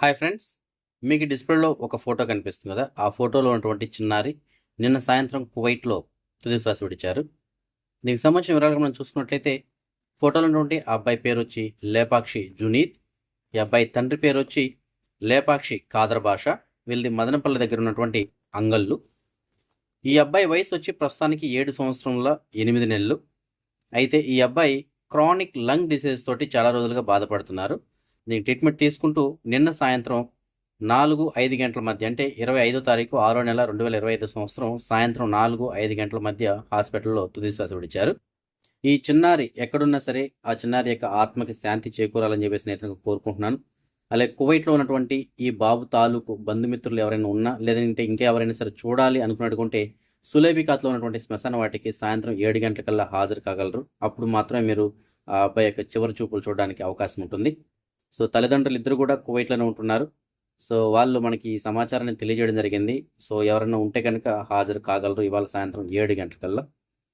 Hi friends మీకు డిస్ప్లేలో ఒక ఫోటో కనిపిస్తుంది కదా ఆ ఫోటోలో ఉన్నటువంటి చిన్నారి నిన్న సాయంత్రం కువైట్లో తుది శ్వాస విడిచారు. దీనికి సంబంధించిన వివరాలు మనం చూసుకున్నట్లయితే ఫోటోలో ఉన్నటువంటి ఆ అబ్బాయి పేరు వచ్చి లేపాక్షి జునీద్ ఈ అబ్బాయి తండ్రి పేరు వచ్చి లేపాక్షి కాదర్ భాష వీళ్ళది మదనపల్లి దగ్గర ఉన్నటువంటి అంగళ్ళు. ఈ అబ్బాయి వయసు వచ్చి ప్రస్తుతానికి ఏడు సంవత్సరంలో ఎనిమిది నెలలు. అయితే ఈ అబ్బాయి క్రానిక్ లంగ్ డిసీజ్ తోటి చాలా రోజులుగా బాధపడుతున్నారు. దీనికి ట్రీట్మెంట్ తీసుకుంటూ నిన్న సాయంత్రం నాలుగు ఐదు గంటల మధ్య అంటే ఇరవై ఐదో తారీఖు ఆరో నెల రెండు వేల ఇరవై ఐదు సంవత్సరం సాయంత్రం నాలుగు ఐదు గంటల మధ్య హాస్పిటల్లో తుది శ్వాస విడిచారు. ఈ చిన్నారి ఎక్కడున్నా సరే ఆ చిన్నారి యొక్క ఆత్మకి శాంతి చేకూరాలని చెప్పేసి నేను కోరుకుంటున్నాను. అలాగే కువైట్లో ఉన్నటువంటి ఈ బాబు తాలూకు బంధుమిత్రులు ఎవరైనా ఉన్నా లేదంటే ఇంకా ఎవరైనా సరే చూడాలి అనుకున్నట్టుకుంటే సులేబికాత్లో ఉన్నటువంటి శ్మశాన వాటికి సాయంత్రం ఏడు గంటలకల్లా హాజరు కాగలరు. అప్పుడు మాత్రమే మీరు ఆ అబ్బాయి యొక్క చివరి చూపులు చూడడానికి అవకాశం ఉంటుంది. సో తల్లిదండ్రులు ఇద్దరు కూడా కువైట్లోనే ఉంటున్నారు. సో వాళ్ళు మనకి ఈ సమాచారాన్ని తెలియజేయడం జరిగింది. సో ఎవరైనా ఉంటే కనుక హాజరు కాగలరు ఇవాళ సాయంత్రం ఏడు గంటలకల్లా.